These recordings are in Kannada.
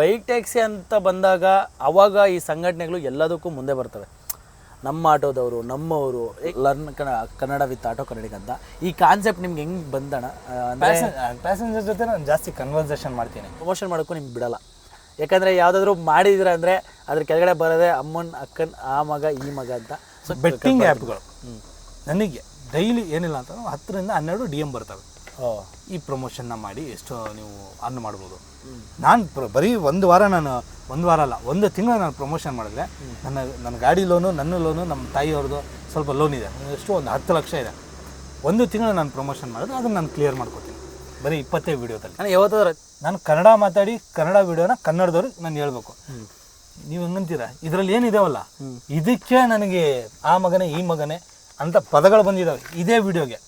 ಬೈಕ್ ಟ್ಯಾಕ್ಸಿ ಅಂತ ಬಂದಾಗ ಅವಾಗ ಈ ಸಂಘಟನೆಗಳು ಎಲ್ಲದಕ್ಕೂ ಮುಂದೆ ಬರ್ತವೆ. ನಮ್ಮ ಆಟೋದವರು ನಮ್ಮವರು learn Kannada Kannada with auto Kannadiga ಅಂತ ಈ ಕಾನ್ಸೆಪ್ಟ್ ನಿಮ್ಗೆ ಹೆಂಗೆ ಬಂದಣ? ಪ್ಯಾಸೆಂಜರ್ ಜೊತೆ ನಾನು ಜಾಸ್ತಿ ಕನ್ವರ್ಸೇಷನ್ ಮಾಡ್ತೀನಿ. ಪ್ರಮೋಷನ್ ಮಾಡೋಕ್ಕೂ ನಿಮ್ಗೆ ಬಿಡಲ್ಲ. ಯಾಕಂದರೆ ಯಾವುದಾದ್ರೂ ಮಾಡಿದ್ರ ಅಂದರೆ ಅದ್ರ ಕೆಳಗಡೆ ಬರೋದೇ ಅಮ್ಮನ ಅಕ್ಕನ್ ಆ ಮಗ ಈ ಮಗ ಅಂತ. ಸೊ ಬೆಟ್ಟಿಂಗ್ ಆ್ಯಪ್ಗಳು ನನಗೆ ಡೈಲಿ ಏನಿಲ್ಲ ಅಂತ ಹತ್ತರಿಂದ ಹನ್ನೆರಡು ಡಿ ಎಂ ಬರ್ತವೆ. ಈ ಪ್ರಮೋಷನ್ನ ಮಾಡಿ ಎಷ್ಟು ನೀವು ಅರ್ನ್ ಮಾಡ್ಬೋದು. ನಾನು ಪ್ರ ಬರೀ ಒಂದು ವಾರ ನಾನು ಒಂದು ವಾರ ಅಲ್ಲ ಒಂದು ತಿಂಗಳು ನಾನು ಪ್ರಮೋಷನ್ ಮಾಡಿದ್ರೆ ನನ್ನ ನನ್ನ ಗಾಡಿ ಲೋನು ನನ್ನ ಲೋನು ನಮ್ಮ ತಾಯಿಯವ್ರದ್ದು ಸ್ವಲ್ಪ ಲೋನ್ ಇದೆ. ಎಷ್ಟು ಒಂದು ಹತ್ತು ಲಕ್ಷ ಇದೆ. ಒಂದು ತಿಂಗಳು ನಾನು ಪ್ರಮೋಷನ್ ಮಾಡಿದ್ರೆ ಅದನ್ನು ನಾನು ಕ್ಲಿಯರ್ ಮಾಡ್ಕೊತೀನಿ. ಬರೀ ಇಪ್ಪತ್ತೇ ವಿಡಿಯೋದಲ್ಲಿ ನಾನು ಯಾವತ್ತಾದ್ರೂ ನಾನು ಕನ್ನಡ ಮಾತಾಡಿ ಕನ್ನಡ ವಿಡಿಯೋನ ಕನ್ನಡದವ್ರಿಗೆ ನಾನು ಹೇಳ್ಬೇಕು. ನೀವು ಹಂಗಂತೀರ ಇದರಲ್ಲಿ ಏನಿದಾವಲ್ಲ ಇದಕ್ಕೆ ನನಗೆ ಆ ಮಗನೇ ಈ ಮಗನೇ ಅಂತ ಪದಗಳು ಬಂದಿದ್ದಾವೆ ಇದೇ ವಿಡಿಯೋಗೆ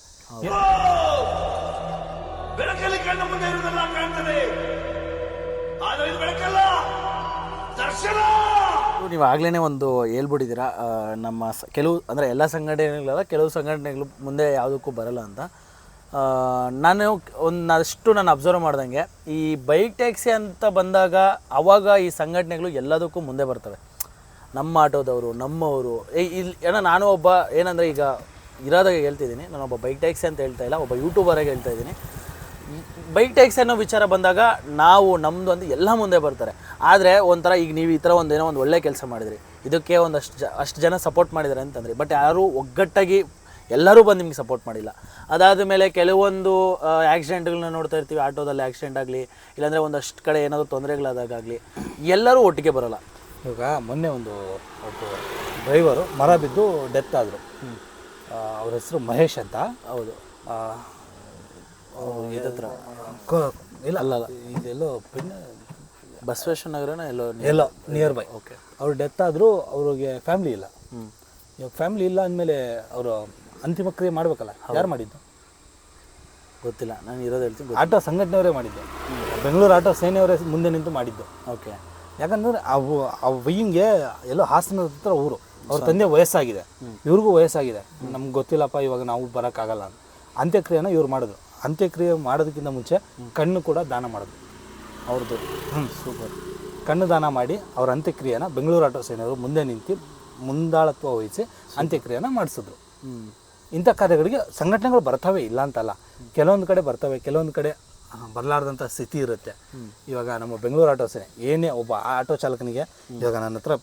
ಬೆಳಕಲ್ಲಿ ಕಣ್ಣ ಮುಂದೆ ಇರುವುದೆಲ್ಲ ಕಾಣ್ತದೆ. ಆದರೆ ಇದು ಬೆಳಕಲ್ಲ. ದರ್ಶನ! ನೀವು ಆಗ್ಲೇ ಒಂದು ಹೇಳ್ಬಿಟ್ಟಿದ್ದೀರಾ ನಮ್ಮ ಕೆಲವು, ಅಂದರೆ ಎಲ್ಲ ಸಂಘಟನೆಗಳಲ್ಲ, ಕೆಲವು ಸಂಘಟನೆಗಳು ಮುಂದೆ ಯಾವುದಕ್ಕೂ ಬರಲ್ಲ ಅಂತ. ನಾನು ಒಂದಷ್ಟು ನಾನು ಅಬ್ಸರ್ವ್ ಮಾಡ್ದಂಗೆ, ಈ ಬೈಕ್ ಟ್ಯಾಕ್ಸಿ ಅಂತ ಬಂದಾಗ ಅವಾಗ ಈ ಸಂಘಟನೆಗಳು ಎಲ್ಲದಕ್ಕೂ ಮುಂದೆ ಬರ್ತವೆ. ನಮ್ಮ ಆಟೋದವರು, ನಮ್ಮವರು ಇಲ್ಲಿ ಏನೋ ನಾನು ಒಬ್ಬ, ಏನಂದರೆ ಈಗ ಇರೋದಾಗ ಹೇಳ್ತಿದ್ದೀನಿ ಒಬ್ಬ ಬೈಕ್ ಟ್ಯಾಕ್ಸಿ ಅಂತ ಹೇಳ್ತಾ ಇಲ್ಲ, ಒಬ್ಬ ಯೂಟ್ಯೂಬರಾಗಿ ಹೇಳ್ತಾ ಇದ್ದೀನಿ. ಬೈಕ್ ಟ್ಯಾಕ್ಸಿ ಅನ್ನೋ ವಿಚಾರ ಬಂದಾಗ ನಾವು ನಮ್ಮದು ಅಂತ ಎಲ್ಲ ಮುಂದೆ ಬರ್ತಾರೆ. ಆದರೆ ಒಂಥರ ಈಗ ನೀವು ಈ ಥರ ಒಂದು ಏನೋ ಒಂದು ಒಳ್ಳೆ ಕೆಲಸ ಮಾಡಿದ್ರಿ. ಇದಕ್ಕೆ ಒಂದಷ್ಟು ಜ ಅಷ್ಟು ಜನ ಸಪೋರ್ಟ್ ಮಾಡಿದ್ದಾರೆ ಅಂತಂದ್ರಿ. ಬಟ್ ಯಾರೂ ಒಗ್ಗಟ್ಟಾಗಿ ಎಲ್ಲರೂ ಬಂದು ನಿಮ್ಗೆ ಸಪೋರ್ಟ್ ಮಾಡಿಲ್ಲ. ಅದಾದ ಮೇಲೆ ಕೆಲವೊಂದು ಆಕ್ಸಿಡೆಂಟ್ಗಳನ್ನ ನೋಡ್ತಾ ಇರ್ತೀವಿ. ಆಟೋದಲ್ಲಿ ಆಕ್ಸಿಡೆಂಟ್ ಆಗಲಿ ಇಲ್ಲಾಂದರೆ ಒಂದಷ್ಟು ಕಡೆ ಏನಾದರೂ ತೊಂದರೆಗಳಾದಾಗಲಿ ಎಲ್ಲರೂ ಒಟ್ಟಿಗೆ ಬರೋಲ್ಲ. ಇವಾಗ ಮೊನ್ನೆ ಒಂದು ಡ್ರೈವರು ಮರ ಬಿದ್ದು ಡೆತ್ ಆದರು. ಅವ್ರ ಹೆಸರು ಮಹೇಶ್ ಅಂತ. ಹೌದು. ಇದತ್ರ ಇಲ್ಲ. ಅಲ್ಲ ಇದೆಲ್ಲೋ ಪಿನ್ ಬಸವೇಶ್ವರ ನಗರನ ಎಲ್ಲೋ ಎಲ್ಲೋ ನಿಯರ್ ಬೈ ಓಕೆ ಅವ್ರು ಡೆತ್ ಆದರೂ ಅವ್ರಿಗೆ ಫ್ಯಾಮಿಲಿ ಇಲ್ಲ. ಇವಾಗ ಫ್ಯಾಮ್ಲಿ ಇಲ್ಲ ಅಂದಮೇಲೆ ಅವರು ಅಂತಿಮ ಕ್ರಿಯೆ ಮಾಡಬೇಕಲ್ಲ? ಯಾರು ಮಾಡಿದ್ದು? ಗೊತ್ತಿಲ್ಲ. ನಾನು ಇರೋದು ಹೇಳ್ತೀನಿ ಆಟೋ ಸಂಘಟನೆಯವರೇ ಮಾಡಿದ್ದೆ. ಬೆಂಗಳೂರು ಆಟೋ ಸೇನೆಯವರೇ ಮುಂದೆ ನಿಂತು ಮಾಡಿದ್ದು. ಓಕೆ ಯಾಕಂದ್ರೆ ಅವು ಆ ವಯ್ಯಂಗೆ ಎಲ್ಲೋ ಹಾಸನದ ಹತ್ರ ಊರು. ಅವ್ರ ತಂದೆ ವಯಸ್ಸಾಗಿದೆ. ಇವ್ರಿಗೂ ವಯಸ್ಸಾಗಿದೆ. ನಮ್ಗೆ ಗೊತ್ತಿಲ್ಲಪ್ಪ ಇವಾಗ ನಾವು ಬರೋಕ್ಕಾಗಲ್ಲ ಅಂತ. ಅಂತ್ಯಕ್ರಿಯೆನ ಇವ್ರು ಮಾಡಿದ್ರು. ಅಂತ್ಯಕ್ರಿಯೆ ಮಾಡೋದಕ್ಕಿಂತ ಮುಂಚೆ ಕಣ್ಣು ಕೂಡ ದಾನ ಮಾಡೋದು. ಅವ್ರದ್ದು. ಹ್ಞೂ ಸೂಪರ್. ಕಣ್ಣು ದಾನ ಮಾಡಿ ಅವ್ರ ಅಂತ್ಯಕ್ರಿಯೆನ ಬೆಂಗಳೂರು ಆಟೋ ಸೇನೆಯವರು ಮುಂದೆ ನಿಂತು ಮುಂದಾಳತ್ವ ವಹಿಸಿ ಅಂತ್ಯಕ್ರಿಯೆನ ಮಾಡಿಸಿದ್ರು. ಇಂಥ ಕಾರ್ಯಗಳಿಗೆ ಸಂಘಟನೆಗಳು ಬರ್ತವೆ ಇಲ್ಲ ಅಂತಲ್ಲ ಕೆಲವೊಂದು ಕಡೆ ಬರ್ತವೆ ಕೆಲವೊಂದು ಕಡೆ ಬರಲಾರ್ದಂಥ ಸ್ಥಿತಿ ಇರುತ್ತೆ. ಇವಾಗ ನಮ್ಮ ಬೆಂಗಳೂರು ಆಟೋ ಸೇನೆ ಏನೇ ಒಬ್ಬ ಆಟೋ ಚಾಲಕನಿಗೆ ಇವಾಗ ನನ್ನ ಹತ್ರ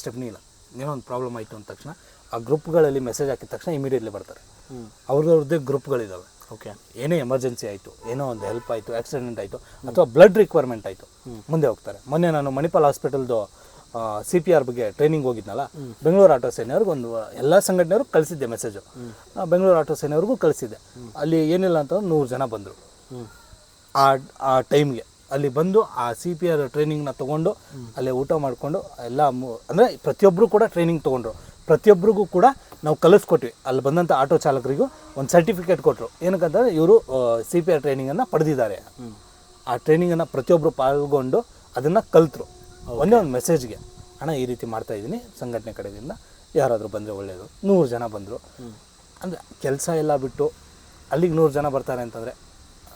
ಸ್ಟೆಪ್ನಿ ಇಲ್ಲ. ಏನೋ ಒಂದು ಪ್ರಾಬ್ಲಮ್ ಆಯಿತು ಅಂದ ತಕ್ಷಣ ಆ ಗ್ರೂಪ್ಗಳಲ್ಲಿ ಮೆಸೇಜ್ ಹಾಕಿದ ತಕ್ಷಣ ಇಮಿಡಿಯೇಟ್ಲಿ ಬರ್ತಾರೆ. ಅವ್ರದ್ದೇ ಗ್ರೂಪ್ಗಳಿದ್ದಾವೆ ಓಕೆ. ಏನೇ ಎಮರ್ಜೆನ್ಸಿ ಆಯಿತು ಏನೋ ಒಂದು ಹೆಲ್ಪ್ ಆಯಿತು ಆಕ್ಸಿಡೆಂಟ್ ಆಯಿತು ಅಥವಾ ಬ್ಲಡ್ ರಿಕ್ವೈರ್ಮೆಂಟ್ ಆಯಿತು ಮುಂದೆ ಹೋಗ್ತಾರೆ. ಮೊನ್ನೆ ನಾನು ಮಣಿಪಾಲ್ ಹಾಸ್ಪಿಟಲ್ದು ಸಿ ಪಿ ಆರ್ ಬಗ್ಗೆ ಟ್ರೈನಿಂಗ್ ಹೋಗಿದ್ನಲ್ಲ ಬೆಂಗಳೂರು ಆಟೋ ಸೇನೆಯವ್ರಿಗೆ ಒಂದು ಎಲ್ಲ ಸಂಘಟನೆಯವ್ರಿಗೆ ಕಳಿಸಿದ್ದೆ ಮೆಸೇಜು ಬೆಂಗಳೂರು ಆಟೋ ಸೇನೆಯವ್ರಿಗೂ ಕಳಿಸಿದ್ದೆ. ಅಲ್ಲಿ ಏನಿಲ್ಲ ಅಂತ ನೂರು ಜನ ಬಂದರು. ಆ ಆ ಟೈಮ್ಗೆ ಅಲ್ಲಿ ಬಂದು ಆ ಸಿ ಪಿ ಆರ್ ಟ್ರೈನಿಂಗ್ನ ತೊಗೊಂಡು ಅಲ್ಲೇ ಊಟ ಮಾಡಿಕೊಂಡು ಎಲ್ಲ ಅಂದರೆ ಪ್ರತಿಯೊಬ್ಬರು ಕೂಡ ಟ್ರೈನಿಂಗ್ ತೊಗೊಂಡ್ರು. ಪ್ರತಿಯೊಬ್ಬರಿಗೂ ಕೂಡ ನಾವು ಕಲಿಸ್ಕೊಟ್ವಿ. ಅಲ್ಲಿ ಬಂದಂಥ ಆಟೋ ಚಾಲಕರಿಗೂ ಒಂದು ಸರ್ಟಿಫಿಕೇಟ್ ಕೊಟ್ಟರು ಏನಕ್ಕಂತಂದರೆ ಇವರು ಸಿ ಪಿ ಆರ್ ಟ್ರೈನಿಂಗನ್ನು ಪಡೆದಿದ್ದಾರೆ. ಆ ಟ್ರೈನಿಂಗನ್ನು ಪ್ರತಿಯೊಬ್ಬರು ಪಾಲ್ಗೊಂಡು ಅದನ್ನು ಕಲಿತರು. ಒಂದೇ ಒಂದು ಮೆಸೇಜ್ಗೆ ಅಣ್ಣ ಈ ರೀತಿ ಮಾಡ್ತಾ ಇದ್ದೀನಿ. ಸಂಘಟನೆ ಕಡೆಯಿಂದ ಯಾರಾದರೂ ಬಂದರೆ ಒಳ್ಳೆಯದು ನೂರು ಜನ ಬಂದರು. ಅಂದರೆ ಕೆಲಸ ಎಲ್ಲ ಬಿಟ್ಟು ಅಲ್ಲಿಗೆ ನೂರು ಜನ ಬರ್ತಾರೆ ಅಂತಂದರೆ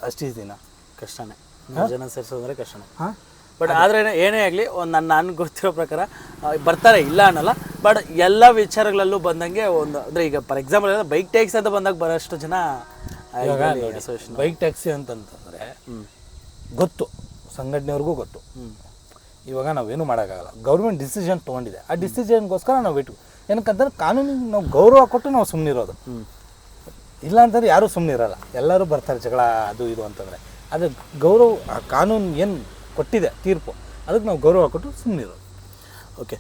ಅಷ್ಟು ದಿನ ಕಷ್ಟನೇ. ಜನ ಸೇರಿಸೋದ್ರೆ ಕಷ್ಟನೇ. ಹಾಂ? ಬಟ್ ಆದರೆ ಏನೇ ಆಗಲಿ ಒಂದು ನನ್ನ ನನಗೆ ಗೊತ್ತಿರೋ ಪ್ರಕಾರ ಬರ್ತಾರೆ ಇಲ್ಲ ಅನ್ನಲ್ಲ. ಬಟ್ ಎಲ್ಲ ವಿಚಾರಗಳಲ್ಲೂ ಬಂದಂಗೆ ಒಂದು ಅಂದರೆ ಈಗ ಫಾರ್ ಎಕ್ಸಾಂಪಲ್ ಬೈಕ್ ಟ್ಯಾಕ್ಸಿ ಅಂತ ಬಂದಾಗ ಬರೋಷ್ಟು ಜನ. ಬೈಕ್ ಟ್ಯಾಕ್ಸಿ ಅಂತಂತಂದರೆ ಗೊತ್ತು ಸಂಘಟನೆಯವ್ರಿಗೂ ಗೊತ್ತು. ಇವಾಗ ನಾವೇನು ಮಾಡೋಕ್ಕಾಗಲ್ಲ. ಗೌರ್ಮೆಂಟ್ ಡಿಸಿಷನ್ ತೊಗೊಂಡಿದೆ. ಆ ಡಿಸಿಷನ್ಗೋಸ್ಕರ ನಾವು ಇಟ್ಟು ಏನಕ್ಕಂತಂದ್ರೆ ಕಾನೂನಿಗೆ ನಾವು ಗೌರವ ಕೊಟ್ಟು ನಾವು ಸುಮ್ಮನಿರೋದು ಇಲ್ಲ ಅಂತಂದ್ರೆ ಯಾರೂ ಸುಮ್ಮನೆ ಇರಲ್ಲ ಎಲ್ಲರೂ ಬರ್ತಾರೆ ಜಗಳ ಅದು ಇದು ಅಂತಂದರೆ. ಅದು ಗೌರವ ಆ ಕಾನೂನು ಏನು ಕೊಟ್ಟಿದೆ ತೀರ್ಪು. ಅದಕ್ಕೆ ನಾವು ಗೌರವ ಕೊಟ್ಟು ಸುಮ್ಮನಿರೋದು ಓಕೆ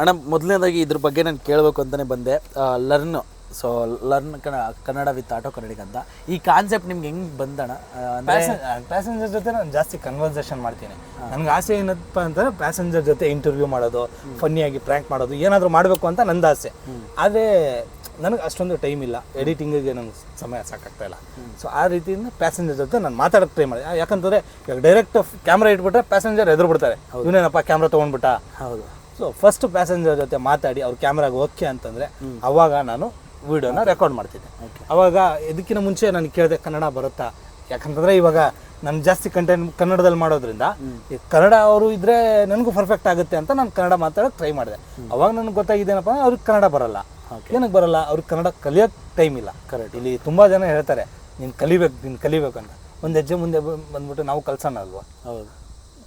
ಅಣ್ಣ ಮೊದಲನೇದಾಗಿ ಇದ್ರ ಬಗ್ಗೆ ನಾನು ಕೇಳಬೇಕು ಅಂತಲೇ ಬಂದೆ. ಲರ್ನ್ ಸೊ ಲರ್ನ್ ಕಣ ಕನ್ನಡ ವಿತ್ ಆಟೋ ಕನ್ನಡಿಗೆ ಅಂತ. ಈ ಕಾನ್ಸೆಪ್ಟ್ ನಿಮ್ಗೆ ಹೆಂಗೆ ಬಂದಣ ಪ್ಯಾಸೆಂಜರ್ ಜೊತೆ ನಾನು ಜಾಸ್ತಿ ಕನ್ವರ್ಸೇಷನ್ ಮಾಡ್ತೀನಿ. ನನಗೆ ಆಸೆ ಏನಪ್ಪ ಅಂತಂದ್ರೆ ಪ್ಯಾಸೆಂಜರ್ ಜೊತೆ ಇಂಟರ್ವ್ಯೂ ಮಾಡೋದು ಫನ್ನಿಯಾಗಿ ಪ್ರ್ಯಾಂಕ್ ಮಾಡೋದು ಏನಾದರೂ ಮಾಡಬೇಕು ಅಂತ ನಂದು ಆಸೆ ಆದರೆ ನನಗೆ ಅಷ್ಟೊಂದು ಟೈಮ್ ಇಲ್ಲ. ಎಡಿಟಿಂಗಿಗೆ ನನಗೆ ಸಮಯ ಸಾಕಾಗ್ತಾ ಇಲ್ಲ. ಸೊ ಆ ರೀತಿಯಿಂದ ಪ್ಯಾಸೆಂಜರ್ ಜೊತೆ ನಾನು ಮಾತಾಡೋಕ್ಕೆ ಟ್ರೈ ಮಾಡಿದೆ. ಯಾಕಂತಂದರೆ ಇವಾಗ ಡೈರೆಕ್ಟ್ ಕ್ಯಾಮ್ರಾ ಇಟ್ಬಿಟ್ರೆ ಪ್ಯಾಸೆಂಜರ್ ಎದುರು ಬಿಡ್ತಾರೆ. ಇವನೇನಪ್ಪ ಕ್ಯಾಮ್ರಾ ತೊಗೊಂಡ್ಬಿಟ್ಟ? ಹೌದು. ಸೊ ಫಸ್ಟ್ ಪ್ಯಾಸೆಂಜರ್ ಜೊತೆ ಮಾತಾಡಿ ಅವ್ರ ಕ್ಯಾಮ್ರಾಗೆ ಓಕೆ ಅಂತಂದರೆ ಅವಾಗ ನಾನು ವಿಡಿಯೋನ ರೆಕಾರ್ಡ್ ಮಾಡ್ತಿದ್ದೆ. ಅವಾಗ ಇದಕ್ಕಿಂತ ಮುಂಚೆ ನಾನು ಕೇಳಿದೆ ಕನ್ನಡ ಬರುತ್ತಾ? ಯಾಕಂತಂದರೆ ಇವಾಗ ನಾನು ಜಾಸ್ತಿ ಕಂಟೆಂಟ್ ಕನ್ನಡದಲ್ಲಿ ಮಾಡೋದ್ರಿಂದ ಈ ಕನ್ನಡ ಅವರು ಇದ್ರೆ ನನಗೂ ಪರ್ಫೆಕ್ಟ್ ಆಗುತ್ತೆ ಅಂತ ನಾನು ಕನ್ನಡ ಮಾತಾಡೋಕೆ ಟ್ರೈ ಮಾಡಿದೆ. ಅವಾಗ ನನಗೆ ಗೊತ್ತಾಗಿದ್ದೇನಪ್ಪ ಅವ್ರಿಗೆ ಕನ್ನಡ ಬರಲ್ಲ. ಏನಕ್ಕೆ ಬರಲ್ಲ ಅವ್ರಿಗೆ ಕನ್ನಡ ಕಲಿಯೋಕೆ ಟೈಮ್ ಇಲ್ಲ. ಕರೆಕ್ಟ್ ಇಲ್ಲಿ ತುಂಬ ಜನ ಹೇಳ್ತಾರೆ ನೀನು ಕಲಿಬೇಕು ನೀನು ಕಲಿಬೇಕು ಅಂತ. ಒಂದು ಹೆಜ್ಜೆ ಮುಂದೆ ಬಂದ್ಬಿಟ್ಟು ನಾವು ಕಲ್ಸೋಣ ಅಲ್ವಾ? ಹೌದು.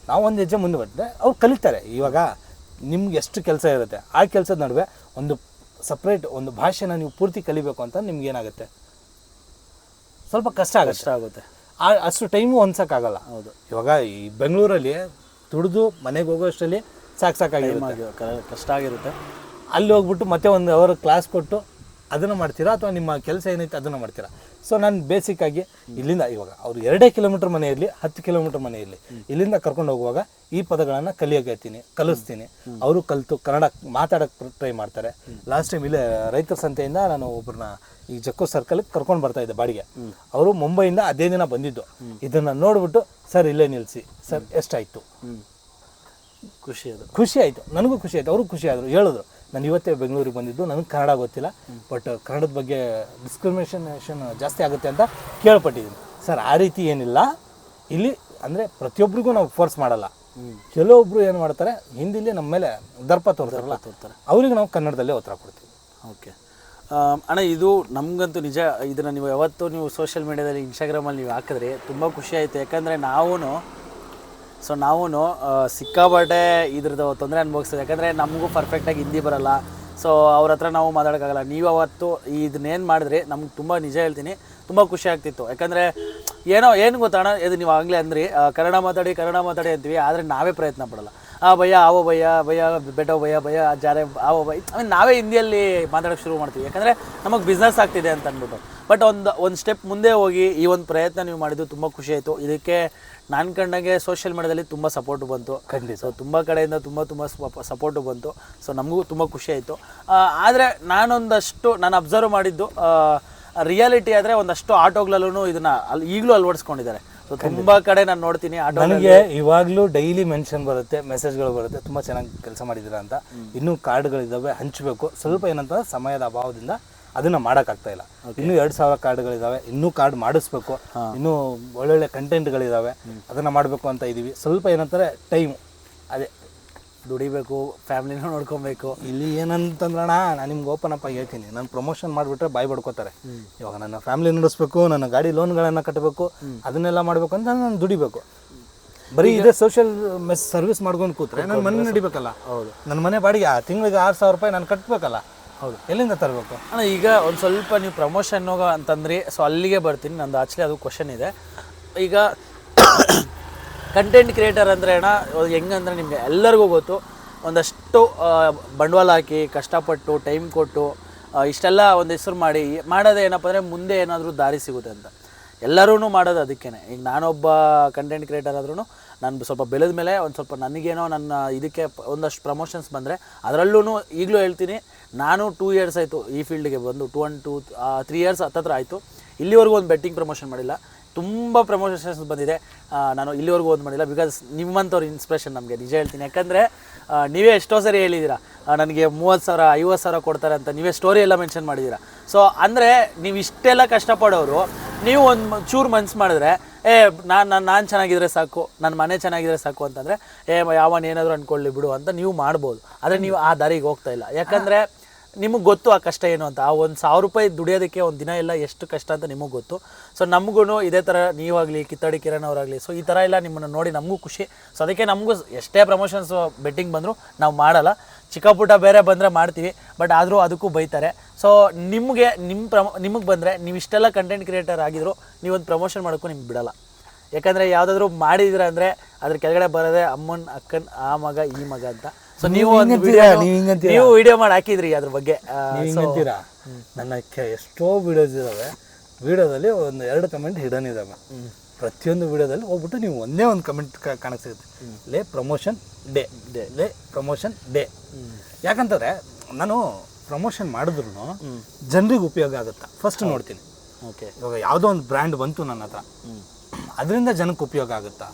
ನಾವು ಒಂದು ಹೆಜ್ಜೆ ಮುಂದೆ ಬಂದರೆ ಅವ್ರು ಕಲಿತಾರೆ. ಇವಾಗ ನಿಮ್ಗೆ ಎಷ್ಟು ಕೆಲಸ ಇರುತ್ತೆ ಆ ಕೆಲಸದ ನಡುವೆ ಒಂದು ಸಪ್ರೇಟ್ ಒಂದು ಭಾಷೆನ ನೀವು ಪೂರ್ತಿ ಕಲಿಬೇಕು ಅಂತ ನಿಮ್ಗೆ ಏನಾಗುತ್ತೆ? ಸ್ವಲ್ಪ ಕಷ್ಟ ಆಗುತ್ತೆ. ಕಷ್ಟ ಆಗುತ್ತೆ. ಆ ಅಷ್ಟು ಟೈಮು ಹೊಂದ್ಸೋಕ್ಕಾಗಲ್ಲ. ಹೌದು. ಇವಾಗ ಈ ಬೆಂಗಳೂರಲ್ಲಿ ದುಡಿದು ಮನೆಗೆ ಹೋಗೋಷ್ಟರಲ್ಲಿ ಸಾಕು ಸಾಕಾಗಿ ಕಷ್ಟ ಆಗಿರುತ್ತೆ. ಅಲ್ಲಿ ಹೋಗ್ಬಿಟ್ಟು ಮತ್ತೆ ಒಂದು ಅವರ್ ಕ್ಲಾಸ್ ಕೊಟ್ಟು ಅದನ್ನು ಮಾಡ್ತೀರಾ ಅಥವಾ ನಿಮ್ಮ ಕೆಲಸ ಏನೈತೆ ಅದನ್ನು ಮಾಡ್ತೀರಾ? ಸೊ ನಾನು ಬೇಸಿಕ್ಕಾಗಿ ಇಲ್ಲಿಂದ ಇವಾಗ ಅವ್ರು ಎರಡೇ ಕಿಲೋಮೀಟ್ರ್ ಮನೆ ಇರಲಿ ಹತ್ತು ಕಿಲೋಮೀಟ್ರ್ ಮನೆ ಇರಲಿ ಇಲ್ಲಿಂದ ಕರ್ಕೊಂಡು ಹೋಗುವಾಗ ಈ ಪದಗಳನ್ನು ಕಲಿಯೋಕೆ ಹೇಳ್ತೀನಿ ಕಲಿಸ್ತೀನಿ. ಅವರು ಕಲಿತು ಕನ್ನಡ ಮಾತಾಡೋಕ್ಕೆ ಟ್ರೈ ಮಾಡ್ತಾರೆ. ಲಾಸ್ಟ್ ಟೈಮ್ ಇಲ್ಲೇ ರೈತರ ಸಂತೆಯಿಂದ ನಾನು ಒಬ್ಬರನ್ನ ಈ ಜಕ್ಕೋ ಸರ್ಕಲ್ಗೆ ಕರ್ಕೊಂಡು ಬರ್ತಾ ಇದ್ದೆ ಬಾಡಿಗೆ. ಅವರು ಮುಂಬೈಯಿಂದ ಅದೇ ದಿನ ಬಂದಿದ್ದು. ಇದನ್ನು ನೋಡಿಬಿಟ್ಟು ಸರ್ ಇಲ್ಲೇ ನಿಲ್ಲಿಸಿ ಸರ್ ಎಷ್ಟಾಯಿತು? ಖುಷಿ ಅದು. ಖುಷಿ ಆಯಿತು. ನನಗೂ ಖುಷಿ ಆಯಿತು. ಅವರು ಖುಷಿ ಆದರು. ಹೇಳಿದ್ರು. ನಾನು ಇವತ್ತೇ ಬೆಂಗಳೂರಿಗೆ ಬಂದಿದ್ದು ನನಗೆ ಕನ್ನಡ ಗೊತ್ತಿಲ್ಲ ಬಟ್ ಕನ್ನಡದ ಬಗ್ಗೆ ಡಿಸ್ಕ್ರಿಮಿನೇಷನ್ ಜಾಸ್ತಿ ಆಗುತ್ತೆ ಅಂತ ಕೇಳ್ಪಟ್ಟಿದ್ದೀನಿ. ಸರ್ ಆ ರೀತಿ ಏನಿಲ್ಲ. ಇಲ್ಲಿ ಅಂದರೆ ಪ್ರತಿಯೊಬ್ಬರಿಗೂ ನಾವು ಫೋರ್ಸ್ ಮಾಡಲ್ಲ. ಕೆಲವೊಬ್ಬರು ಏನು ಮಾಡ್ತಾರೆ ಹಿಂದಿಲ್ಲಿ ನಮ್ಮ ಮೇಲೆ ದರ್ಪ ತೋರ್ತಾರಲ್ಲ ತೋರ್ತಾರೆ. ಅವ್ರಿಗೆ ನಾವು ಕನ್ನಡದಲ್ಲೇ ಉತ್ತರ ಕೊಡ್ತೀವಿ. ಓಕೆ ಅಣ್ಣ ಇದು ನಮಗಂತೂ ನಿಜ ಇದನ್ನು ನೀವು ಯಾವತ್ತೂ ನೀವು ಸೋಷಿಯಲ್ ಮೀಡ್ಯಾದಲ್ಲಿ ಇನ್ಸ್ಟಾಗ್ರಾಮಲ್ಲಿ ನೀವು ಹಾಕಿದ್ರೆ ತುಂಬ ಖುಷಿ ಆಯಿತು. ಯಾಕಂದರೆ ನಾವೂ ಸೊ ನಾವು ಸಿಕ್ಕಾಬಟ್ಟೆ ಇದ್ರದ್ದು ತೊಂದರೆ ಅನುಭವಿಸ್ತೀವಿ ಯಾಕಂದರೆ ನಮಗೂ ಪರ್ಫೆಕ್ಟಾಗಿ ಹಿಂದಿ ಬರಲ್ಲ. ಸೊ ಅವ್ರ ಹತ್ರ ನಾವು ಮಾತಾಡೋಕ್ಕಾಗಲ್ಲ. ನೀವು ಅವತ್ತು ಇದನ್ನೇನು ಮಾಡಿದ್ರಿ, ನಮ್ಗೆ ತುಂಬ ನಿಜ ಹೇಳ್ತೀನಿ. ತುಂಬ ಖುಷಿ ಆಗ್ತಿತ್ತು. ಯಾಕಂದರೆ, ಏನೋ, ಏನು ಗೊತ್ತಾಣ ಇದು ನೀವು ಆಗಲೇ ಅಂದ್ರಿ ಕನ್ನಡ ಮಾತಾಡಿ ಕನ್ನಡ ಮಾತಾಡಿ ಅಂತೀವಿ, ಆದರೆ ನಾವೇ ಪ್ರಯತ್ನ ಪಡಲ್ಲ. ಆ ಭಯ ಆವೋ ಭಯ ಭಯ ಬೆಟೋ ಭಯ ಭಯ ಜಾರೆ ಆವೋ ಭಯ ಆಮೇಲೆ ನಾವೇ ಹಿಂದಿಯಲ್ಲಿ ಮಾತಾಡೋಕ್ಕೆ ಶುರು ಮಾಡ್ತೀವಿ. ಯಾಕಂದರೆ ನಮಗೆ ಬಿಸ್ನೆಸ್ ಆಗ್ತಿದೆ ಅಂತ ಅಂದ್ಬಿಟ್ಟು ಬಟ್ ಒಂದು ಒಂದು ಸ್ಟೆಪ್ ಮುಂದೆ ಹೋಗಿ ಈ ಒಂದು ಪ್ರಯತ್ನ ನೀವು ಮಾಡಿದ್ದು ತುಂಬ ಖುಷಿ ಆಯಿತು. ಇದಕ್ಕೆ ನಾನು ಕಂಡಂಗೆ ಸೋಷಿಯಲ್ ಮೀಡ್ಯಾದಲ್ಲಿ ತುಂಬ ಸಪೋರ್ಟ್ ಬಂತು. ಖಂಡಿತ. ಸೊ ತುಂಬ ಕಡೆಯಿಂದ ತುಂಬ ತುಂಬ ಸಪೋರ್ಟು ಬಂತು. ಸೊ ನಮಗೂ ತುಂಬ ಖುಷಿ ಆಯಿತು. ಆದರೆ ನಾನೊಂದಷ್ಟು ನಾನು ಅಬ್ಸರ್ವ್ ಮಾಡಿದ್ದು ರಿಯಾಲಿಟಿ ಆದರೆ ಒಂದಷ್ಟು ಆಟೋಗಳಲ್ಲೂ ಇದನ್ನು ಅಲ್ಲಿ ಈಗಲೂ ಅಳವಡಿಸ್ಕೊಂಡಿದ್ದಾರೆ. ತುಂಬ ಕಡೆ ನಾನು ನೋಡ್ತೀನಿ ನನಗೆ ಇವಾಗಲೂ ಡೈಲಿ ಮೆನ್ಷನ್ ಬರುತ್ತೆ ಮೆಸೇಜ್ಗಳು ಬರುತ್ತೆ ತುಂಬಾ ಚೆನ್ನಾಗಿ ಕೆಲಸ ಮಾಡಿದ್ದೀರಾ ಅಂತ. ಇನ್ನೂ ಕಾರ್ಡ್ಗಳಿದ್ದಾವೆ ಹಂಚಬೇಕು. ಸ್ವಲ್ಪ ಏನಂತ ಸಮಯದ ಅಭಾವದಿಂದ ಅದನ್ನ ಮಾಡೋಕ್ಕಾಗ್ತಾ ಇಲ್ಲ. ಇನ್ನೂ ಎರಡು ಸಾವಿರ ಕಾರ್ಡ್ಗಳಿದ್ದಾವೆ ಇನ್ನೂ ಕಾರ್ಡ್ ಮಾಡಿಸ್ಬೇಕು. ಇನ್ನೂ ಒಳ್ಳೊಳ್ಳೆ ಕಂಟೆಂಟ್ಗಳಿದ್ದಾವೆ ಅದನ್ನ ಮಾಡಬೇಕು ಅಂತ ಇದ್ದೀವಿ ಸ್ವಲ್ಪ ಏನಂತಾರೆ ಟೈಮ್ ಅದೇ ದುಡಿಬೇಕು ಫ್ಯಾಮಿಲಿನೂ ನೋಡ್ಕೊಬೇಕು. ಇಲ್ಲಿ ಏನಂತಂದ್ರಣ ನಾನು ನಿಮ್ಗೆ ಓಪನ್ ಅಪ್ಪ ಆಗಿ ಹೇಳ್ತೀನಿ. ನಾನು ಪ್ರಮೋಷನ್ ಮಾಡಿಬಿಟ್ರೆ ಬಾಯ್ ಬಡ್ಕೋತಾರೆ. ಇವಾಗ ನನ್ನ ಫ್ಯಾಮಿಲಿ ನಡೆಸ್ಬೇಕು ನನ್ನ ಗಾಡಿ ಲೋನ್ಗಳನ್ನು ಕಟ್ಟಬೇಕು ಅದನ್ನೆಲ್ಲ ಮಾಡಬೇಕು ಅಂತ ನಾನು ದುಡಿಬೇಕು. ಬರೀ ಇದೇ ಸೋಷಿಯಲ್ ಮೆಸ್ ಸರ್ವಿಸ್ ಮಾಡ್ಕೊಂಡು ಕೂತ್ರೆ ನನ್ನ ಮನೆ ನಡಿಬೇಕಲ್ಲ? ಹೌದು. ನನ್ನ ಮನೆ ಬಾಡಿಗೆ ಆ ತಿಂಗಳಿಗೆ ಆರು ಸಾವಿರ ರೂಪಾಯಿ ನಾನು ಕಟ್ಟಬೇಕಲ್ಲ ಹೌದು. ಎಲ್ಲಿಂದ ತರಬೇಕು? ಅಣ್ಣ ಈಗ ಒಂದು ಸ್ವಲ್ಪ ನೀವು ಪ್ರಮೋಷನ್ ಹೋಗೋ ಅಂತಂದ್ರಿ ಸೊ ಅಲ್ಲಿಗೆ ಬರ್ತೀನಿ. ನಂದು ಆಕ್ಚುಲಿ ಅದು ಕ್ವಶನ್ ಇದೆ. ಈಗ ಕಂಟೆಂಟ್ ಕ್ರಿಯೇಟರ್ ಅಂದರೆ ಅಣ್ಣ ಹೆಂಗಂದ್ರೆ ನಿಮಗೆ ಎಲ್ಲರಿಗೂ ಗೊತ್ತು. ಒಂದಷ್ಟು ಬಂಡವಾಳ ಹಾಕಿ, ಕಷ್ಟಪಟ್ಟು ಟೈಮ್ ಕೊಟ್ಟು ಇಷ್ಟೆಲ್ಲ ಒಂದು ಹೆಸರು ಮಾಡಿ, ಮಾಡೋದೇ ಏನಪ್ಪ ಅಂದರೆ ಮುಂದೆ ಏನಾದರೂ ದಾರಿ ಸಿಗುತ್ತೆ ಅಂತ. ಎಲ್ಲರೂ ಮಾಡೋದು ಅದಕ್ಕೇ ಈಗ ನಾನೊಬ್ಬ ಕಂಟೆಂಟ್ ಕ್ರಿಯೇಟರ್ ಆದ್ರೂ ನಾನು ಸ್ವಲ್ಪ ಬೆಳೆದ ಮೇಲೆ ಒಂದು ಸ್ವಲ್ಪ ನನಗೇನೋ ನನ್ನ ಇದಕ್ಕೆ ಒಂದಷ್ಟು ಪ್ರಮೋಷನ್ಸ್ ಬಂದರೆ ಅದರಲ್ಲೂ ಈಗಲೂ ಹೇಳ್ತೀನಿ, ನಾನು ಟೂ ಇಯರ್ಸ್ ಆಯಿತು ಈ ಫೀಲ್ಡ್ಗೆ ಬಂದು two and two three years ಹತ್ತತ್ರ ಆಯಿತು. ಇಲ್ಲಿವರೆಗೂ ಒಂದು ಬೆಟ್ಟಿಂಗ್ ಪ್ರಮೋಷನ್ ಮಾಡಿಲ್ಲ. ತುಂಬ ಪ್ರಮೋಷನ್ಸ್ ಬಂದಿದೆ. ನಾನು ಇಲ್ಲಿವರೆಗೂ ಓದ್ ಮಾಡಿಲ್ಲ ಬಿಕಾಸ್ ನಿಮ್ಮಂಥವ್ರ ಇನ್ಸ್ಪಿರೇಷನ್ ನಮಗೆ, ನಿಜ ಹೇಳ್ತೀನಿ. ಯಾಕಂದರೆ ನೀವೇ ಎಷ್ಟೋ ಸರಿ ಹೇಳಿದ್ದೀರಾ ನನಗೆ ಮೂವತ್ತು ಸಾವಿರ, ಐವತ್ತು ಸಾವಿರ ಕೊಡ್ತಾರೆ ಅಂತ ನೀವೇ ಸ್ಟೋರಿ ಎಲ್ಲ ಮೆನ್ಷನ್ ಮಾಡಿದ್ದೀರಾ. ಸೊ ಅಂದರೆ ನೀವು ಇಷ್ಟೆಲ್ಲ ಕಷ್ಟಪಡೋರು, ನೀವು ಒಂದು ಚೂರು ಮನ್ಸು ಮಾಡಿದ್ರೆ, ಏ, ನಾನು ನಾನು ನಾನು ಚೆನ್ನಾಗಿದ್ರೆ ಸಾಕು ನನ್ನ ಮನೆ ಚೆನ್ನಾಗಿದ್ರೆ ಸಾಕು ಅಂತಂದರೆ, ಏ ಯಾವನ್ ಏನಾದರೂ ಅಂದ್ಕೊಳ್ಳಿ ಬಿಡು ಅಂತ ನೀವು ಮಾಡ್ಬೋದು. ಆದರೆ ನೀವು ಆ ದಾರಿಗೆ ಹೋಗ್ತಾ ಇಲ್ಲ. ಯಾಕಂದರೆ ನಿಮಗೆ ಗೊತ್ತು ಆ ಕಷ್ಟ ಏನು ಅಂತ. ಆ ಒಂದು ಸಾವಿರ ರೂಪಾಯಿ ದುಡಿಯೋದಕ್ಕೆ ಒಂದು ದಿನ ಎಲ್ಲ ಎಷ್ಟು ಕಷ್ಟ ಅಂತ ನಿಮಗೆ ಗೊತ್ತು. ಸೊ ನಮಗೂ ಇದೇ ಥರ ನೀವಾಗಲಿ, ಕಿತ್ತಡಿ ಕಿರಣ್ ಅವರಾಗಲಿ ಸೊ ಈ ಥರ ಎಲ್ಲ ನಿಮ್ಮನ್ನು ನೋಡಿ ನಮಗೂ ಖುಷಿ. ಸೊ ಅದಕ್ಕೆ ನಮಗೂ ಎಷ್ಟೇ ಪ್ರಮೋಷನ್ಸ್ ಬೆಟ್ಟಿಂಗ್ ಬಂದರೂ ನಾವು ಮಾಡಲ್ಲ. ಚಿಕ್ಕಪುಟ್ಟ ಬೇರೆ ಬಂದರೆ ಮಾಡ್ತೀವಿ ಬಟ್ ಆದರೂ ಅದಕ್ಕೂ ಬೈತಾರೆ. ಸೊ ನಿಮಗೆ ನಿಮ್ಮ ಪ್ರಮ, ನಿಮಗೆ ಬಂದರೆ ನೀವು ಇಷ್ಟೆಲ್ಲ ಕಂಟೆಂಟ್ ಕ್ರಿಯೇಟರ್ ಆಗಿದ್ರು ನೀವೊಂದು ಪ್ರಮೋಷನ್ ಮಾಡೋಕ್ಕೂ ನಿಮ್ಗೆ ಬಿಡಲ್ಲ. ಯಾಕಂದರೆ ಯಾವುದಾದ್ರೂ ಮಾಡಿದಿರ ಅಂದರೆ ಅದ್ರ ಕೆಳಗಡೆ ಬರೋದೇ ಅಮ್ಮನ, ಅಕ್ಕನ, ಆ ಮಗ, ಈ ಮಗ ಅಂತ. ಸೊ ನೀವು ಒಂದು ನೀವು ಹಿಂಗಂತೀರಾ? ನೀವು ವಿಡಿಯೋ ಮಾಡಿ ಹಾಕಿದ್ರಿ ಅದ್ರ ಬಗ್ಗೆ. ಆ, ನೀವು ಹಿಂಗಂತೀರಾ ನನ್ನ ಕೆ ಎಷ್ಟೋ ವಿಡಿಯೋಸ್ ಇದಾವೆ. ವಿಡಿಯೋದಲ್ಲಿ ಒಂದು ಎರಡು ಕಮೆಂಟ್ ಹಿಡನ್ ಇದಾವೆ. ಪ್ರತಿಯೊಂದು ವಿಡಿಯೋದಲ್ಲಿ ಹೋಗ್ಬಿಟ್ಟು ನೀವು ಒಂದೇ ಒಂದು ಕಮೆಂಟ್ ಕಾಣಕ್ ಸಿಗುತ್ತೆ. ಲೇ ಪ್ರಮೋಷನ್ ಡೇ ಡೇ ಲೇ ಪ್ರಮೋಷನ್ ಡೇ ಯಾಕಂತಂದ್ರೆ ನಾನು ಪ್ರಮೋಷನ್ ಮಾಡಿದ್ರು ಜನರಿಗೆ ಉಪಯೋಗ ಆಗುತ್ತಾ? ಫಸ್ಟ್ ನೋಡ್ತೀನಿ. ಓಕೆ ಇವಾಗ ಯಾವುದೋ ಒಂದು ಬ್ರ್ಯಾಂಡ್ ಬಂತು ನನ್ನ ಹತ್ರ ಅದರಿಂದ ಜನಕ್ಕೆ ಉಪಯೋಗ ಆಗುತ್ತಾ?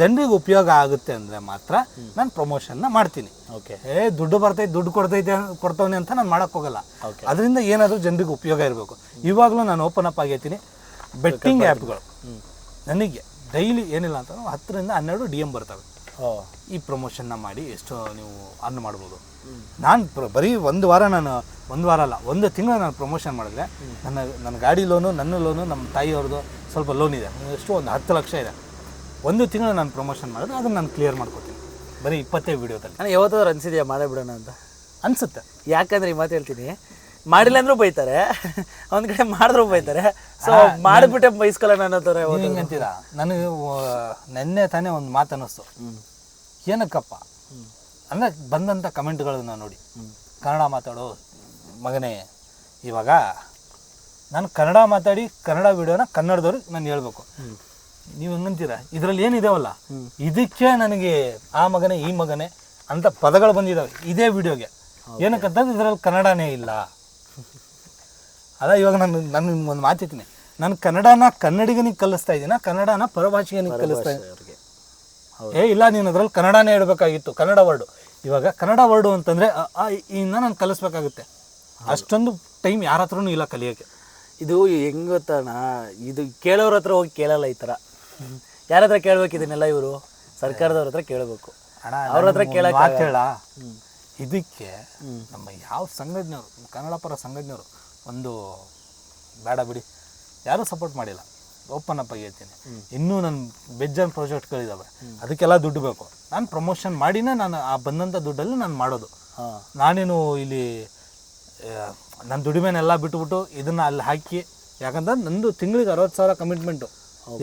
ಜನರಿಗೆ ಉಪಯೋಗ ಆಗುತ್ತೆ ಅಂದರೆ ಮಾತ್ರ ನಾನು ಪ್ರಮೋಷನ್ನ ಮಾಡ್ತೀನಿ. ಓಕೆ ಏ ದುಡ್ಡು ಬರ್ತೈತೆ ದುಡ್ಡು ಕೊಡ್ತೈತೆ ಕೊಡ್ತವನೆ ಅಂತ ನಾನು ಮಾಡಕ್ ಹೋಗಲ್ಲ. ಅದರಿಂದ ಏನಾದರೂ ಜನರಿಗೆ ಉಪಯೋಗ ಇರಬೇಕು. ಇವಾಗಲೂ ನಾನು ಓಪನ್ ಅಪ್ ಆಗೈತೀನಿ ಬೆಟ್ಟಿಂಗ್ ಆ್ಯಪ್ಗಳು ನನಗೆ ಡೈಲಿ ಏನಿಲ್ಲ ಅಂತ ಹತ್ತರಿಂದ ಹನ್ನೆರಡು ಡಿ ಎಂ ಬರ್ತವೆ. ಈ ಪ್ರಮೋಷನ್ನ ಮಾಡಿ ಎಷ್ಟು ನೀವು ಅರ್ನ್ ಮಾಡ್ಬೋದು. ನಾನು ಬರೀ ಒಂದು ವಾರ ನಾನು ಒಂದು ವಾರ ಅಲ್ಲ ಒಂದು ತಿಂಗಳು ನಾನು ಪ್ರಮೋಷನ್ ಮಾಡಿದ್ರೆ ನನ್ನ ನನ್ನ ಗಾಡಿ ಲೋನು ನನ್ನ ಲೋನು ನಮ್ಮ ತಾಯಿಯವ್ರದ್ದು ಸ್ವಲ್ಪ ಲೋನ್ ಇದೆ. ಎಷ್ಟು ಒಂದು ಹತ್ತು ಲಕ್ಷ ಇದೆ. ಒಂದು ತಿಂಗಳು ನಾನು ಪ್ರಮೋಷನ್ ಮಾಡಿದ್ರೆ ಅದನ್ನು ನಾನು ಕ್ಲಿಯರ್ ಮಾಡ್ಕೊತೀನಿ. ಬರೀ ಇಪ್ಪತ್ತೇ ವೀಡಿಯೋದಲ್ಲಿ ನಾನು ಯಾವತ್ತಾದ್ರೂ ಅನಿಸಿದೆಯಾ ಮಾಡೇ ಬಿಡೋಣ ಅಂತ? ಅನಿಸುತ್ತೆ. ಯಾಕಂದ್ರೆ ಈ ಮಾತು ಹೇಳ್ತೀನಿ ಮಾಡಿಲ್ಲ ಅಂದ್ರೂ ಬೈತಾರೆ ಒಂದು ಕಡೆ ಮಾಡಿದ್ರು ಬೈತಾರೆ. ಸೊ ಮಾಡಿಬಿಟ್ಟೆ ಬೈಸ್ಕೊಳ್ಳೋಣ ಅನ್ನೋ ಥರ ಅಂತೀರಾ? ಹಿಂಗಂತೀರಾ ನನಗೆ ನೆನ್ನೆ ತಾನೇ ಒಂದು ಮಾತು ಅನ್ನಿಸ್ತು. ಏನಕ್ಕಪ್ಪ? ಅಂದರೆ ಬಂದಂಥ ಕಮೆಂಟ್ಗಳನ್ನು ನೋಡಿ. ಕನ್ನಡ ಮಾತಾಡೋ ಮಗನೇ ಇವಾಗ ನಾನು ಕನ್ನಡ ಮಾತಾಡಿ ಕನ್ನಡ ವಿಡಿಯೋನ ಕನ್ನಡದವ್ರಿಗೆ ನಾನು ಹೇಳ್ಬೇಕು. ನೀವು ಹೆಂಗಂತೀರಾ? ಇದರಲ್ಲಿ ಏನಿದಾವಲ್ಲ? ಇದಕ್ಕೆ ನನಗೆ ಆ ಮಗನೇ ಈ ಮಗನೇ ಅಂತ ಪದಗಳು ಬಂದಿದಾವೆ. ಇದೇ ವಿಡಿಯೋಗೆ. ಏನಕ್ಕಂತಂದ್ರೆ ಇದರಲ್ಲಿ ಕನ್ನಡನೇ ಇಲ್ಲ. ಅದ ಇವಾಗ ನಾನು ನಾನು ಒಂದು ಮಾತಿದ್ದೀನಿ ನಾನು ಕನ್ನಡನ ಕನ್ನಡಿಗನಿಗೆ ಕಲಿಸ್ತಾ ಇದ್ದೀನ. ಕನ್ನಡನ ಪರಭಾಷೆಗನಿಗೆ ಕಲಿಸ್ತಾ ಇದ್ದೀನಿ. ಅವ್ರಿಗೆ ಏ ಇಲ್ಲ ನೀನು ಅದ್ರಲ್ಲಿ ಕನ್ನಡನೇ ಹೇಳ್ಬೇಕಾಗಿತ್ತು. ಕನ್ನಡ ವರ್ಡು. ಇವಾಗ ಕನ್ನಡ ವರ್ಡು ಅಂತಂದ್ರೆ ಇನ್ನ ನಾನು ಕಲಿಸ್ಬೇಕಾಗುತ್ತೆ. ಅಷ್ಟೊಂದು ಟೈಮ್ ಯಾರ ಹತ್ರನೂ ಇಲ್ಲ ಕಲಿಯೋಕ್ಕೆ ಇದು ಹೆಂಗ್ ಇದು ಕೇಳೋರ ಹತ್ರ ಹೋಗಿ ಕೇಳಲ್ಲ ಈ ಥರ. ಯಾರ ಹತ್ರ ಕೇಳ್ಬೇಕು ಇದನ್ನೆಲ್ಲ ಇವರು? ಸರ್ಕಾರದವ್ರ ಹತ್ರ ಕೇಳಬೇಕು. ಅವ್ರ ಹತ್ರ ಕೇಳ ಇದಕ್ಕೆ ನಮ್ಮ ಯಾವ ಸಂಘಟನೆಯವರು ಕನ್ನಡ ಪರ ಸಂಘಟನೆಯವರು ಒಂದು ಬೇಡ ಬಿಡಿ. ಯಾರೂ ಸಪೋರ್ಟ್ ಮಾಡಿಲ್ಲ. ಓಪನ್ ಅಪ್ ಆಗಿ ಹೇಳ್ತೀನಿ. ಇನ್ನೂ ನನ್ನ ಬೆಜ್ಜನ್ ಪ್ರಾಜೆಕ್ಟ್ಗಳಿದ್ದಾವೆ ಅದಕ್ಕೆಲ್ಲ ದುಡ್ಡು ಬೇಕು. ನಾನು ಪ್ರಮೋಷನ್ ಮಾಡಿನೇ ನಾನು ಆ ಬಂದಂಥ ದುಡ್ಡಲ್ಲಿ ನಾನು ಮಾಡೋದು. ನಾನೇನು ಇಲ್ಲಿ ನನ್ನ ದುಡಿಮೆನೆಲ್ಲ ಬಿಟ್ಬಿಟ್ಟು ಇದನ್ನ ಅಲ್ಲಿ ಹಾಕಿ ಯಾಕಂದ್ರೆ ನಂದು ತಿಂಗಳಿಗೆ ಅರವತ್ತು ಸಾವಿರ ಕಮಿಟ್ಮೆಂಟು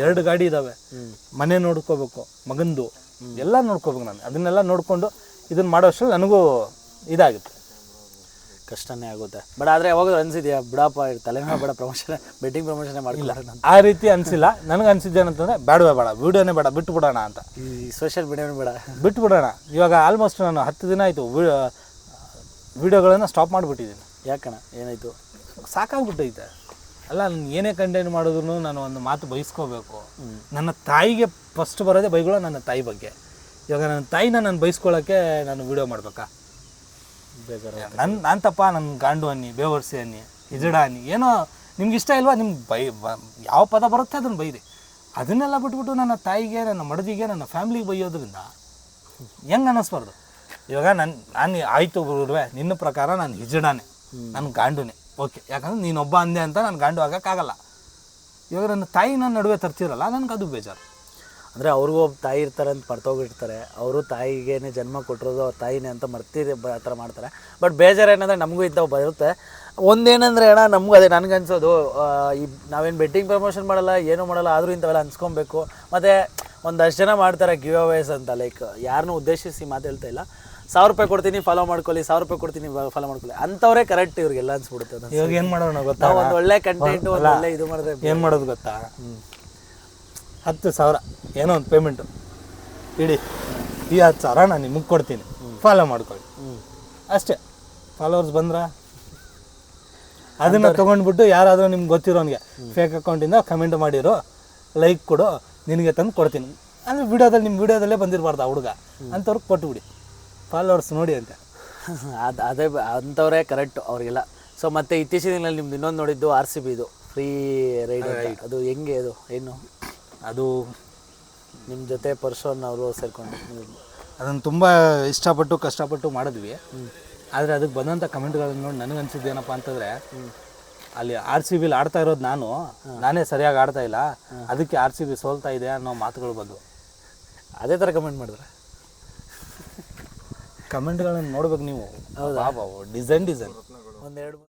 ಎರಡು ಗಾಡಿ ಇದಾವೆ. ಮನೆ ನೋಡ್ಕೋಬೇಕು ಮಗಂದು. ಎಲ್ಲ ನೋಡ್ಕೋಬೇಕು ನಾನು. ಅದನ್ನೆಲ್ಲ ನೋಡಿಕೊಂಡು ಇದನ್ನ ಮಾಡೋ ಅಷ್ಟರಲ್ಲಿ ನನಗೂ ಇದಾಗುತ್ತೆ. ಕಷ್ಟನೇ ಆಗುತ್ತೆ. ಬಟ್ ಆದರೆ ಯಾವಾಗ ಅನ್ಸಿದ್ಯಾ ಬಿಡಪ್ಪ ತಲೆನೋ ಬೇಡ ಪ್ರಮೋಷನ್ ಬೆಟ್ಟಿಂಗ್ ಪ್ರಮೋಷನ್ ಮಾಡಿಲ್ಲ ಆ ರೀತಿ ಅನಿಸಿಲ್ಲ. ನನಗೆ ಅನಿಸಿದ್ದೇನಂತಂದರೆ ಬೇಡವೇ ಬೇಡ ವಿಡಿಯೋನೇ ಬೇಡ ಬಿಟ್ಟು ಬಿಡೋಣ ಅಂತ. ಈ ಸೋಷಿಯಲ್ ಮೀಡಿಯಾನೇ ಬೇಡ. ಬಿಟ್ಟು ಬಿಡೋಣ ಇವಾಗ ಆಲ್ಮೋಸ್ಟ್ ನಾನು ಹತ್ತು ದಿನ ಆಯಿತು ವಿಡಿಯೋಗಳನ್ನು ಸ್ಟಾಪ್ ಮಾಡಿಬಿಟ್ಟಿದ್ದೀನಿ. ಯಾಕಣ ಏನಾಯ್ತು? ಸಾಕಾಗ್ಬಿಟ್ಟೈತೆ. ಅಲ್ಲ ನಾನು ಏನೇ ಕಂಟೆಂಟ್ ಮಾಡಿದ್ರು ನಾನು ಒಂದು ಮಾತು ಬಯಸ್ಕೋಬೇಕು. ನನ್ನ ತಾಯಿಗೆ ಫಸ್ಟ್ ಬರೋದೇ ಬೈಗಳು ನನ್ನ ತಾಯಿ ಬಗ್ಗೆ. ಇವಾಗ ನನ್ನ ತಾಯಿನ ನಾನು ಬೈಸ್ಕೊಳ್ಳೋಕ್ಕೆ ನಾನು ವಿಡಿಯೋ ಮಾಡ್ಬೇಕಾ? ಬೇಜಾರು ನನ್ನ ನಾನು ತಪ್ಪ ನನ್ನ ಗಾಂಡು ಅನ್ನಿ ಬೇವರ್ಸಿ ಅನ್ನಿ ಹಿಜಡ ಅನ್ನಿ ಏನೋ ನಿಮ್ಗೆ ಇಷ್ಟ ಇಲ್ವಾ ನಿಮ್ಗೆ ಬೈ ಬ- ಯಾವ ಪದ ಬರುತ್ತೆ ಅದನ್ನು ಬೈರಿ. ಅದನ್ನೆಲ್ಲ ಬಿಟ್ಬಿಟ್ಟು ನನ್ನ ತಾಯಿಗೆ ನನ್ನ ಮಡದಿಗೆ ನನ್ನ ಫ್ಯಾಮ್ಲಿಗೆ ಬೈಯೋದ್ರಿಂದ ಹೆಂಗೆ ಅನ್ನಿಸ್ಬಾರ್ದು ಇವಾಗ ನನ್ನ ನಾನು ಆಯಿತು ಗುರುವೆ ನಿನ್ನ ಪ್ರಕಾರ ನಾನು ಹಿಜಡಾನೆ ನನ್ನ ಗಾಂಡುನೆ. ಓಕೆ, ಯಾಕಂದ್ರೆ ನೀನೊಬ್ಬ ಅಂದೆ ಅಂತ ನಾನು ಗಂಡು ಆಗೋಕ್ಕಾಗಲ್ಲ. ಇವಾಗ ನನ್ನ ತಾಯಿ ನನ್ನ ನಡುವೆ ತರ್ತಿರಲ್ಲ ನನಗೆ ಅದು ಬೇಜಾರು. ಅಂದರೆ ಅವ್ರಿಗೂ ಒಬ್ಬ ತಾಯಿ ಇರ್ತಾರೆ ಅಂತ ಮರ್ತೋಗಿರ್ತಾರೆ ಅವರು ತಾಯಿಗೇನೆ ಜನ್ಮ ಕೊಟ್ಟಿರೋದು ಅವ್ರ ತಾಯಿನೇ ಅಂತ ಮರ್ತೀರಿ ಆ ಥರ ಮಾಡ್ತಾರೆ. ಬಟ್ ಬೇಜಾರು ಏನಂದರೆ ನಮಗೂ ಇಂಥವು ಬರುತ್ತೆ. ಒಂದೇನಂದ್ರೆ ಅಣ್ಣ, ನಮಗೂ ಅದೇ ನನಗೆ ಅನ್ಸೋದು ಈ ನಾವೇನು ಬೆಟ್ಟಿಂಗ್ ಪ್ರಮೋಷನ್ ಮಾಡಲ್ಲ, ಏನೂ ಮಾಡಲ್ಲ, ಆದರೂ ಇಂಥವೆಲ್ಲ ಅನ್ಸ್ಕೊಬೇಕು. ಮತ್ತು ಒಂದಷ್ಟು ಜನ ಮಾಡ್ತಾರೆ ಗಿವ್ ಅವೇಸ್ ಅಂತ ಲೈಕ್ ಯಾರನ್ನೂ ಉದ್ದೇಶಿಸಿ ಮಾತು ಇಲ್ಲ. ಸಾವಿರ ರೂಪಾಯಿ ಕೊಡ್ತೀನಿ ಫಾಲೋ ಮಾಡ್ಕೊಳ್ಳಿ ಸಾವಿರ ರೂಪಾಯಿ ಕೊಡ್ತೀನಿ ಫಾಲೋ ಮಾಡ್ಕೊಳ್ಳಿ. ಅಂತವ್ರೆ ಕರೆಕ್ಟ್ ಇವ್ರಿಗೆಲ್ಲ ಅನ್ಸ್ಬಿಡುತ್ತೆ ಇವಾಗ ಏನು ಮಾಡೋಣ ಗೊತ್ತಾ? ಒಂದು ಒಳ್ಳೆ ಕಂಟೆಂಟ್ ಒಂದು ಒಳ್ಳೆ ಇದು ಮಾಡಿದ್ರೆ ಏನ್ ಮಾಡೋದು ಗೊತ್ತಾ? ಹತ್ತು ಸಾವಿರ ಏನೋ ಒಂದು ಪೇಮೆಂಟು ಇಡಿ ಈ ಹತ್ತು ಸಾವಿರ ನಾನು ನಿಮಗೆ ಕೊಡ್ತೀನಿ. ಫಾಲೋ ಮಾಡ್ಕೊಳ್ಳಿ. ಅಷ್ಟೇ. ಫಾಲೋವರ್ಸ್ ಬಂದ್ರ? ಅದನ್ನ ತೊಗೊಂಡ್ಬಿಟ್ಟು ಯಾರಾದರೂ ನಿಮ್ಗೆ ಗೊತ್ತಿರೋನಿಗೆ ಫೇಕ್ ಅಕೌಂಟಿಂದ ಕಮೆಂಟ್ ಮಾಡಿರೋ ಲೈಕ್ ಕೊಡು ನಿನಗೆ ತಂದು ಕೊಡ್ತೀನಿ. ಅಂದರೆ ವಿಡಿಯೋದಲ್ಲಿ ನಿಮ್ಮ ವಿಡಿಯೋದಲ್ಲೇ ಬಂದಿರಬಾರ್ದು ಆ ಹುಡುಗ. ಅಂಥವ್ರಿಗೆ ಕೊಟ್ಬಿಡಿ. ಫಾಲೋವರ್ಸ್ ನೋಡಿ ಅಂತ. ಅದು ಅದೇ ಅಂಥವ್ರೇ ಕರೆಕ್ಟ್ ಅವ್ರಿಗೆಲ್ಲ. ಸೊ ಮತ್ತೆ ಇತ್ತೀಚಿನ ದಿನಗಳಲ್ಲಿ ನಿಮ್ದು ಇನ್ನೊಂದು ನೋಡಿದ್ದು ಆರ್ ಸಿ ಬಿ ಇದು. ಫ್ರೀ ರೈಡ್ ಅದು ಹೆಂಗೆ ಅದು ಏನು? ಅದು ನಿಮ್ಮ ಜೊತೆ ಪರ್ಸನ್ ಅವರು ಸೇರ್ಕೊಂಡು. ಅದನ್ನು ತುಂಬ ಇಷ್ಟಪಟ್ಟು ಕಷ್ಟಪಟ್ಟು ಮಾಡಿದ್ವಿ. ಆದರೆ ಅದಕ್ಕೆ ಬಂದಂಥ ಕಮೆಂಟ್ಗಳನ್ನು ನೋಡಿ ನನಗೆ ಏನಪ್ಪ ಅಂತಂದರೆ ಅಲ್ಲಿ ಆರ್ ಸಿ ಬಿಲಿ ಆಡ್ತಾ ಇರೋದು ನಾನು. ನಾನೇ ಸರಿಯಾಗಿ ಆಡ್ತಾ ಇಲ್ಲ. ಅದಕ್ಕೆ ಆರ್ ಸಿ ಬಿ ಸೋಲ್ತಾ ಇದೆ ಅನ್ನೋ ಮಾತುಗಳು ಬಂದವು ಅದೇ ಥರ ಕಮೆಂಟ್ ಮಾಡಿದ್ರೆ? ಕಮೆಂಟ್ಗಳನ್ನ ನೋಡ್ಬೇಕು ನೀವು. Design design. ಒಂದೆರಡು